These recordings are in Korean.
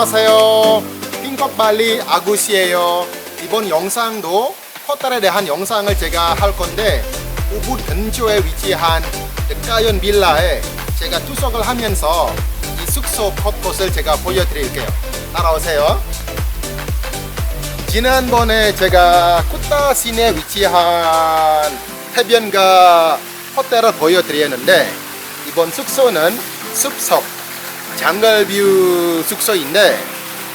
안녕하세요. 핑크 발리 아구시예요. 이번 영상도 호텔에 대한 영상을 제가 할 건데 우붓 근처에 위치한 득가연 빌라에 제가 투석을 하면서 이 숙소 곳곳을 제가 보여드릴게요. 따라오세요. 지난번에 제가 쿠타 시내에 위치한 해변가 호텔을 보여드렸는데 이번 숙소는 숲속 장갈뷰 숙소인데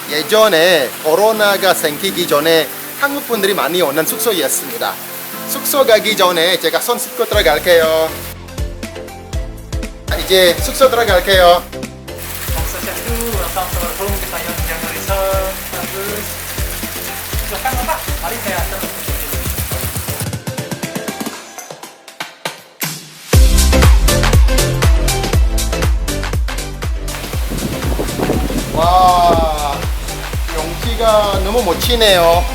예전에 코로나가 생기기 전에 한국 분들이 많이 오는 숙소였습니다. 숙소 가기 전에 제가 손 씻고 들어갈게요. 이제 숙소 들어갈게요. Maksud saya itu datang ke room kita yang yang resort bagus. Silakan Bapak, mari saya antar. 너무 멋지네요.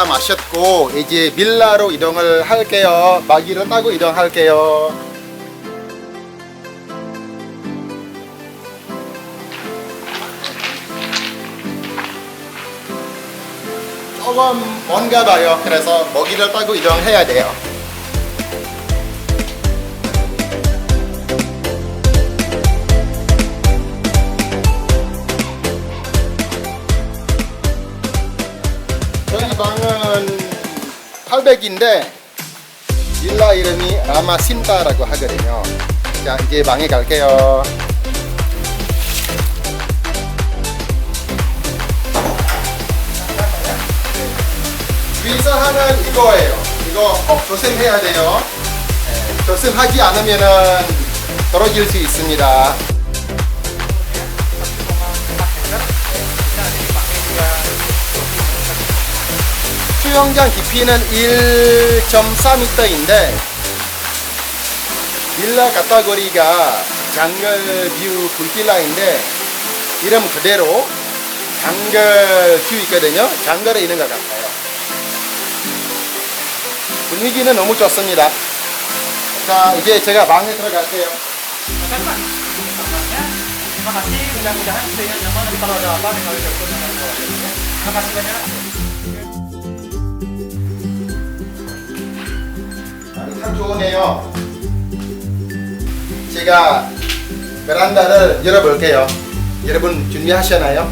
다 마셨고 이제 빌라로 이동을 할게요. 마기를 타고 이동할게요. 조금 먼가 봐요. 그래서 먹이를 타고 이동해야 돼요. 800인데 빌라 이름이 라마신타라고 하거든요. 자 이제 방에 갈게요. 위에서 하는 이거예요. 이거 꼭 조심해야 돼요. 네, 조심하지 않으면은 떨어질 수 있습니다. 수영장 깊이는 1.4m인데 빌라 가타거리가 장결뷰 불빌라인데 이름 그대로 장결뷰 있거든요. 장결에 있는 것 같아요. 분위기는 너무 좋습니다. 자 이제 제가 방에 들어갈게요. 잠깐만. 다 같이 그냥 그냥 할수 있는 영화는 따라서 빠르게 가게 될 거라는 거 같은데 다 같이 그냥 좋으네요. 제가 베란다를 열어볼게요. 여러분 준비하셨나요?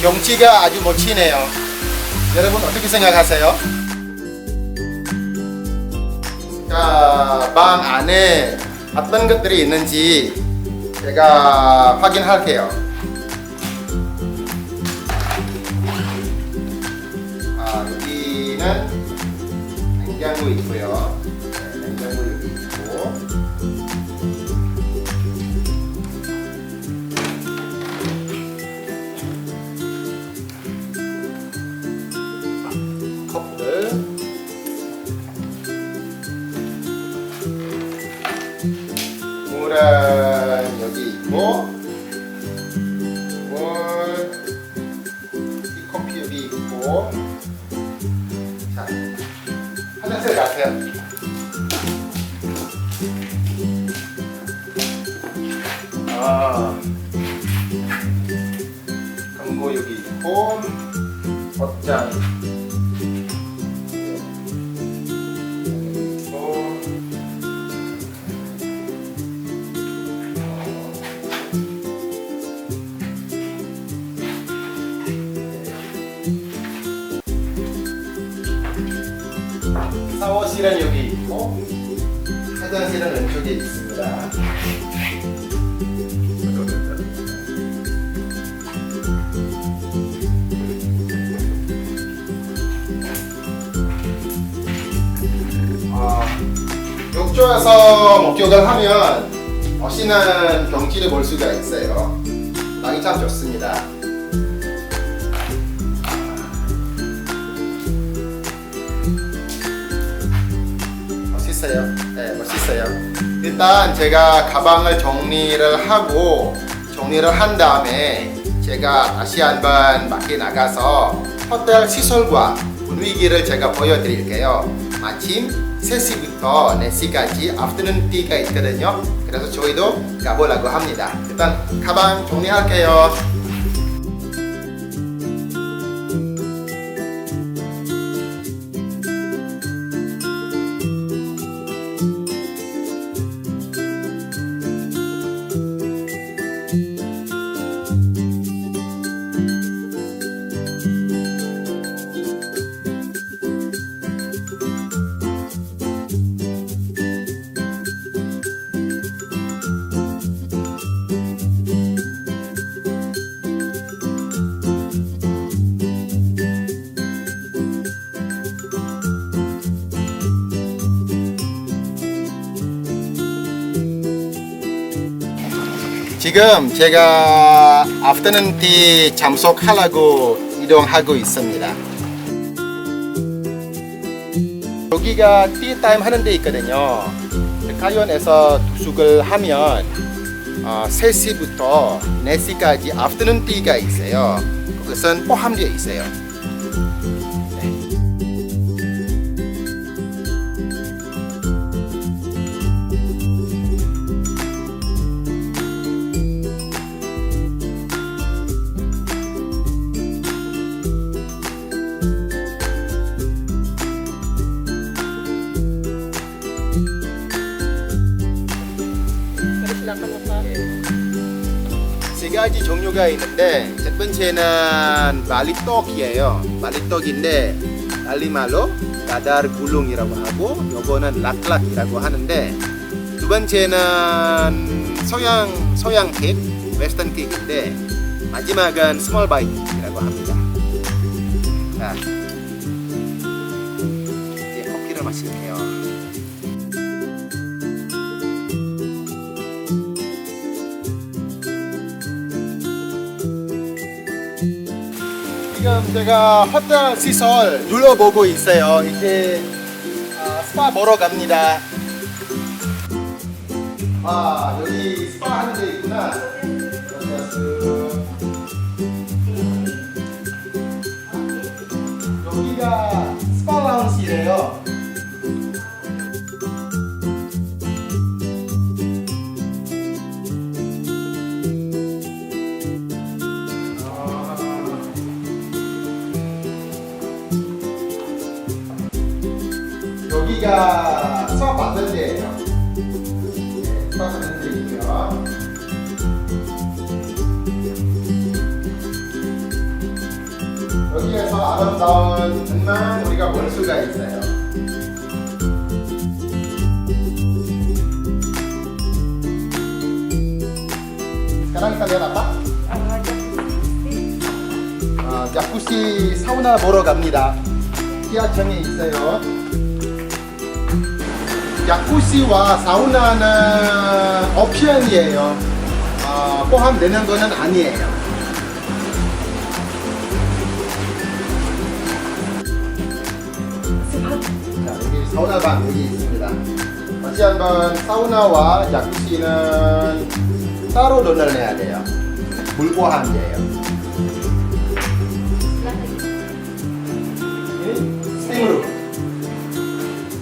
경치가 아주 멋지네요. 여러분 어떻게 생각하세요? 자, 방 안에 어떤 것들이 있는지 제가 확인할게요. 아, 여기는 냉장고 있고요. 옷장 있고 샤워실은 여기 있고 화장실은 왼쪽에 있습니다. 욕조에서 목욕을 하면 멋있는 경치를 볼 수가 있어요. 땅이 참 좋습니다. 멋있어요. 네, 멋있어요. 일단 제가 가방을 정리를 하고 정리를 한 다음에 제가 다시 한번 밖에 나가서 호텔 시설과 분위기를 제가 보여드릴게요. 마침 3시부터 4시까지 아프터눈 티가 있거든요. 그래서 저희도 가보려고 합니다. 일단 가방 정리할게요. 지금 제가 아프터눈 티 참석하려고 이동하고 있습니다. 여기가 티 타임 하는 데 있거든요. 가연에서 투숙을 하면 어, 3시부터 4시까지 아프터눈 티가 있어요. 그것은 포함되어 있어요. 세 가지 종류가 있는데 첫 번째는 말리떡이에요. 말리떡인데 달리말로 가다르 굴룽이라고 하고 요거는 락락이라고 하는데 두 번째는 소양 소양 케이크, 웨스턴 케이크인데 마지막은 스몰 바이트라고 합니다. 자, 지금 제가 호텔 시설 둘러보고 있어요. 이제 아, 스파 보러 갑니다. 아 여기 스파 하는 데 있구나. 여기가 스파 라운지래요. 정말 우리가 볼 수가 있어요. Sekarang kita 야쿠시 사우나 보러 갑니다. 지하철에 있어요. 야쿠시와 사우나는 옵션이에요. 어, 포함되는 거는 아니에요. 사우나 방이 있습니다. 다시 한번 사우나와 야쿠시는 따로 돈을 내야 돼요. 불과한데요. 예? 스팀으로.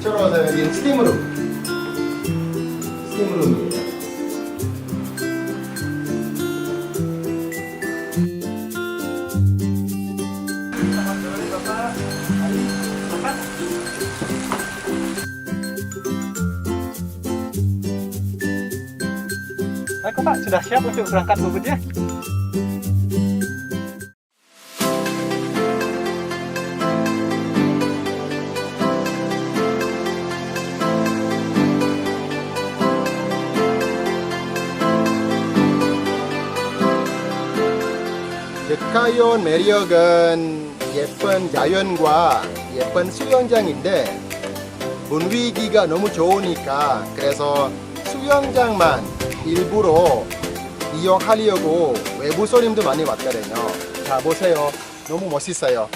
들어와서 여기 스팀으로. 스팀으로. Sudah siap untuk berangkat bubutnya? 데카yon 매력은 예쁜 자연과 예쁜 수영장인데 분위기가 너무 좋으니까 그래서 수영장만 일부러 이용하려고 외부 손님도 많이 왔거든요. 자 보세요. 너무 멋있어요.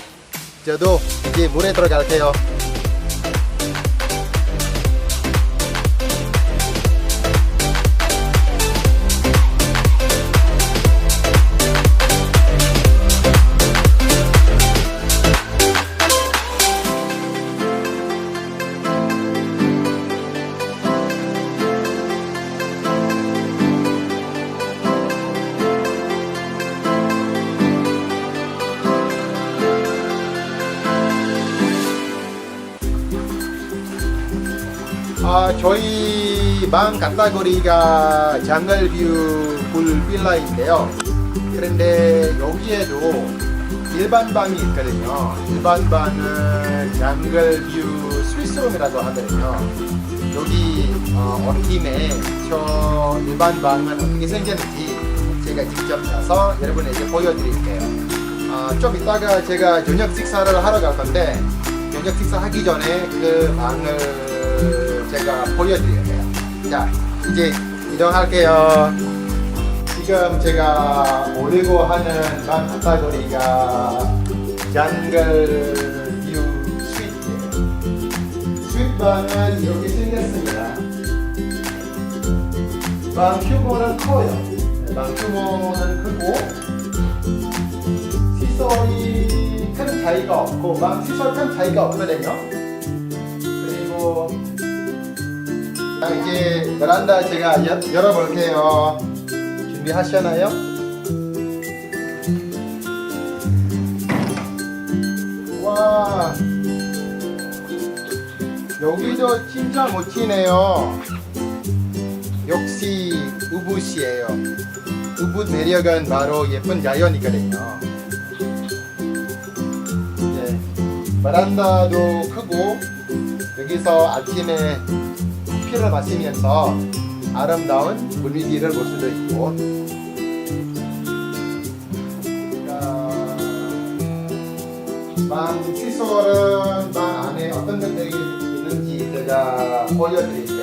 저도 이제 물에 들어갈게요. 아, 저희 방 갔다거리가 장갈뷰 불 빌라인데요. 그런데 여기에도 일반 방이 있거든요. 일반 방은 장갈뷰 스위스룸이라고 하거든요. 여기 어, 온팀에 저 일반 방은 어떻게 생겼는지 제가 직접 가서 여러분에게 보여드릴게요. 아, 좀 이따가 제가 저녁 식사를 하러 갈 건데 저녁 식사 하기 전에 그 방을 제가 보여드릴게요. 자, 이제 이동할게요. 지금 제가 오려고 하는 방 카테고리가 장글 뷰 스윗이에요. 스윗방은 이렇게 생겼습니다. 방 규모는 커요. 네, 방 규모는 크고 시설이 큰 차이가 없고 방 시설 큰 차이가 없거든요. 그리고 자, 이제 베란다 제가 여, 열어볼게요. 준비하셨나요? 와 여기도 진짜 멋지네요. 역시 우붓이에요. 우붓 매력은 바로 예쁜 자연이거든요. 예, 베란다도 크고 여기서 아침에 커 피를 마시면서 아름다운 분위기를 볼 수도 있고 자, 방 시설은 방 안에 어떤 것들이 있는지 제가 보여드릴게요.